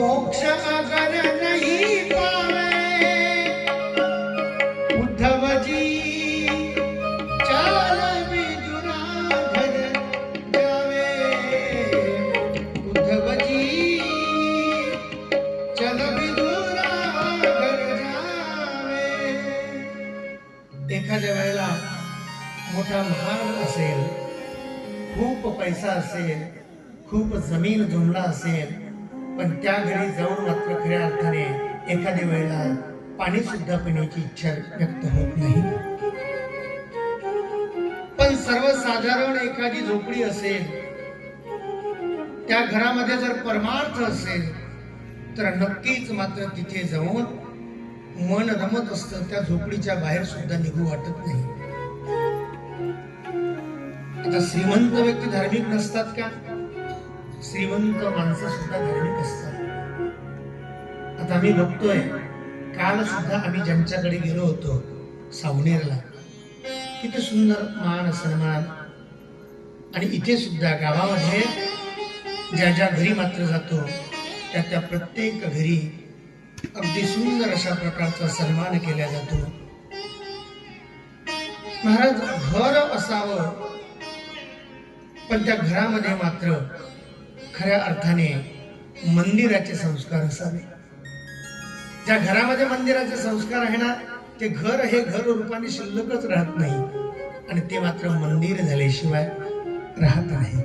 मोक्ष अगर नहीं पावे उद्धव जी चाल विदुरा घर जावे। उद्धव जी चल विदुरा जावे। एखाद्या वेळेला मोठा महान असेल खूप पैसा असेल खूप जमीन जुमला असेल पण त्या घरी जाऊन मात्र खऱ्या अर्थाने एखाद्या वेळेला पाणी सुद्धा पिण्याची इच्छा व्यक्त होत नाही. पण सर्वसाधारण एखादी झोपडी असेल त्या घरामध्ये जर परमार्थ असेल तर नक्कीच मात्र तिथे जाऊन मन रमत असतं त्या झोपडीच्या बाहेर सुद्धा निघू वाटत नाही. आता श्रीमंत व्यक्ती धार्मिक नसतात का? श्रीमंत माणसं सुद्धा धार्मिक असतात. आता आम्ही बघतोय काल सुद्धा आम्ही ज्यांच्याकडे गेलो होतो सावनेरला किती सुंदर मान सन्मान. आणि इथे सुद्धा गावामध्ये ज्या ज्या घरी मात्र जातो त्या त्या प्रत्येक घरी अगदी सुंदर अशा प्रकारचा सन्मान केला जातो. महाराज घर असावं पण त्या घरामध्ये मात्र खऱ्या अर्थाने मंदिराचे संस्कार असावे. ज्या घरामध्ये मंदिराचे संस्कार आहे ना ते घर हे घर रूपाने शिल्लकच राहत नाही. आणि ते मात्र मंदिर झाल्याशिवाय राहत नाही.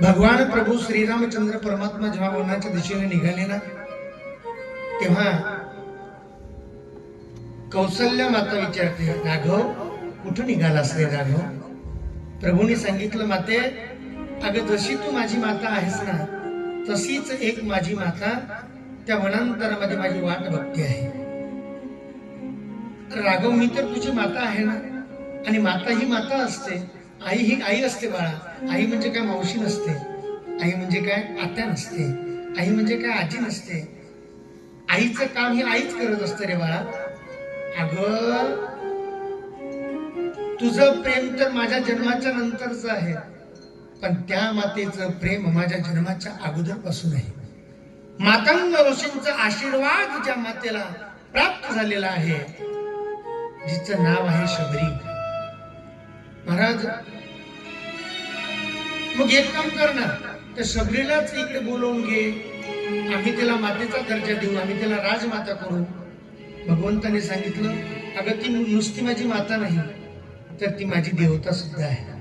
भगवान प्रभू श्रीरामचंद्र परमात्मा जेव्हा वनाच्या दिशेने निघाले ना तेव्हा कौशल्य माता विचारते राघव कुठं निघाला असते राघव? प्रभूने सांगितलं माते अगं जशी तू माझी माता आहेस ना तशीच एक माझी माता त्या वनांतरामध्ये माझी वाट बघते आहे. राघव मी तर तुझी माता आहे ना आणि माता ही माता असते आई ही आई असते बाळा आई म्हणजे काय मावशी नसते आई म्हणजे काय आत्या नसते आई म्हणजे काय आजी नसते आईचं काम ही आईच करत असते रे बाळा. अगं तुझं प्रेम तर माझ्या जन्माच्या नंतरच आहे. पण त्या मातेचं प्रेम माझ्या जन्माच्या अगोदरपासून आहे मातंग ऋषींचा आशीर्वाद ज्या मातेला प्राप्त झालेला आहे जिचं नाव आहे शबरी. महाराज मग एक काम कर ना. त्या शबरीलाच इकडे बोलवून घे. आम्ही तिला मातेचा दर्जा देऊ आम्ही तिला राजमाता करू. भगवंताने सांगितलं अगं ती नुसती माझी माता नाही तर ती माझी देवता सुद्धा आहे.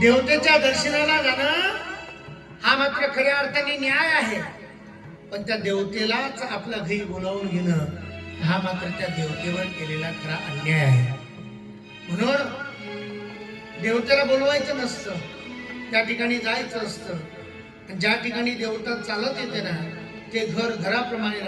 देवतेच्या दर्शनाला जाणं हा मात्र खऱ्या अर्थाने न्याय आहे. पण त्या देवतेलाच आपल्या घरी बोलावून घेणं हा मात्र त्या देवतेवर केलेला खरा अन्याय आहे. म्हणून देवतेला बोलवायचं नसतं. त्या ठिकाणी जायचं असतं. ज्या ठिकाणी देवता चालत येते ना ते घर घराप्रमाणे